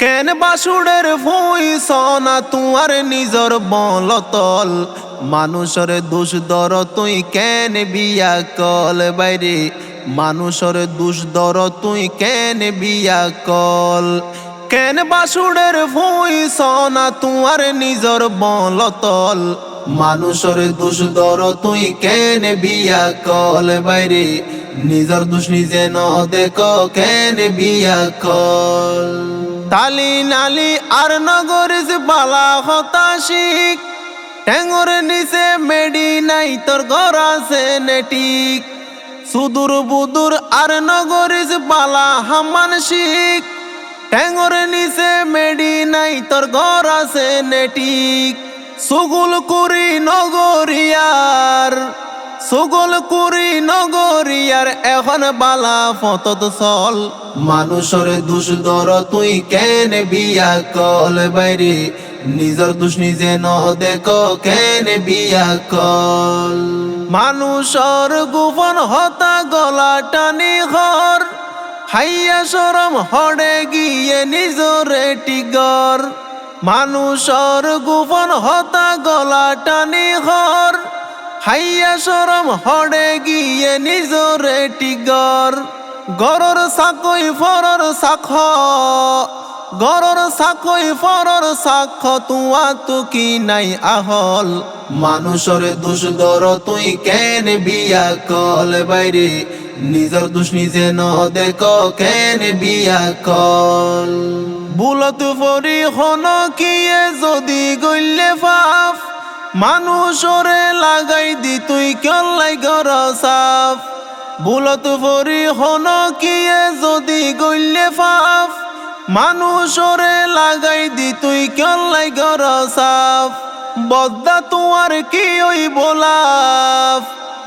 কেন বাসুড়ের ভুই সনা তুয়ার নিজর বলতল? মানুষের দোষ দর তুই কেন বিয়া কল বাইরে? মানুষের দোষ দর তুই কেন বিয়া কল? কেন বাসুড়ের ভুই সনা তুয়ার নিজর বলতল? মানুষের দোষ দর তুই কেন বিয়া কল বাইরে? নিজর দোষ নিজে ন দেখ কেন বিয়া কল? তালি নালি আর নগরিস বালা হতাশিক। ট্যাঙ্গর নিচে মেডি নাই, তোর ঘর আছে নেটিক। সুদূর বুদুর আর নগরিস বালা হামান শিখ ট্যাঙ্গর নিচে মেডি নাই, তোর ঘর আছে নেটিক। সুগুল কুরি নগরিয়ার সুগল কুরি নগরিয়ার এখন বালা ফতত চল মানুষের দুষ দর তুই কেন বিয়া কল বাইরে? নিজর দুষ নিজে ন দেখ কেন বিয়া কল মানুষর গোপন হতা গলা টানি ঘর। হাইয়া সরম হড়ে গিয়ে নিজরে টিগর। মানুষর গোপন হতা গলা টানি ঘর। হাইয়া সরম হড়ে গিয়ে নিজরে টিগর। গরর সাকই ফরর সাখ গরর সাকই ফরর সাক্ষ তুয়া তু কি নাই আহল। মানুষের দোষ দর তুই কেন বিয়া কল বাইরে? নিজর দোষ নিজে ন দেখ, কেন বিয়া কল বুলত ফরি হন কিয়ে যদি গইলে ফাফ মানুষরে লাগাই দি, তুই কেলাই গর সাফ। বুলত ফরি হন কিয়ে যদি গইলে ফাফ মানুষরে লাগাই দি, তুই কেলাই গর সাফ। বদ্দা তোমার কি ওই বোলাফ?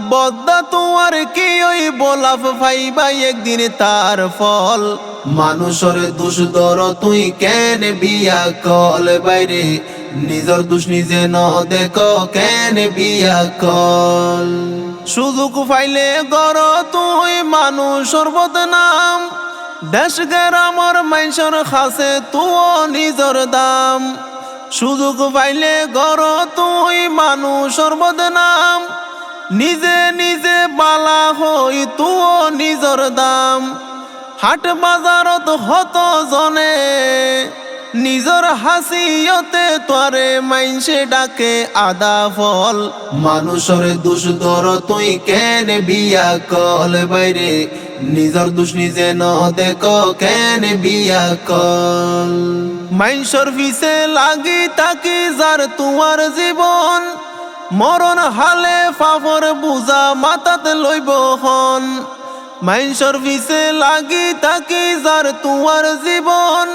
বদ্দা তোমার কি ওই বোলাফ? ভাইবাই একদিন তার ফল। মানুষের দোষ তুই কেন বিয়া কল বাইরে? নিজর দোষ নিজে ন দেখ, কেন বিয়া কল? সুযোগ পাইলে গর, তুই মানুষের বদনাম দেশ গ্রামর মানুষের খাসে তুও নিজর দাম। সুযোগ পাইলে গর, তুই মানুষের বদনাম নিজে নিজে বালা হই তুও নিজর দাম। হাট বাজারত হত জনে নিজর হাসিয়তে তোরে মাইনসে ডাকে আদা ফল। মানুষের দোষ দর তুই কেন বিয়া কল বাইরে? নিজর দুষ নিজে ন দেখ কেন বিয়া কল মাইনসর ফিসে লাগি তাকি যার তোমার জীবন। মরণ হালে ফাফর বুজা মাতাত লইব হন। মাইনসর ফিসে লাগি তাকি যার তোমার জীবন।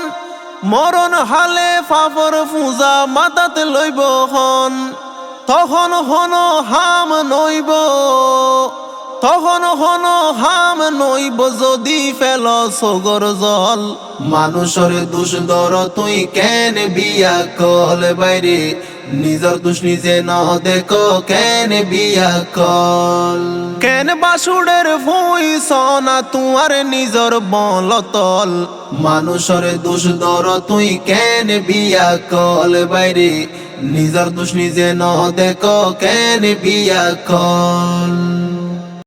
মরণ হালে ফাফর ফুজা মাতাত লইব হন তখন হন হাম নইব। তখন হন হাম নইব যদি ফেল সগর জল। মানুষের দোষ দর তুই কেন বিয়া কল বাইরে? নিজর দোষ নিজে ন দেখ কেন বিয়া কল? কেন বাসুড়ের ভুই সনা তুয়ার নিজর বলতল মানুষের দোষ দর তুই কেন বিয়া কল বাইরে? নিজর দোষ নিজে ন দেখ কেন বিয়া কল?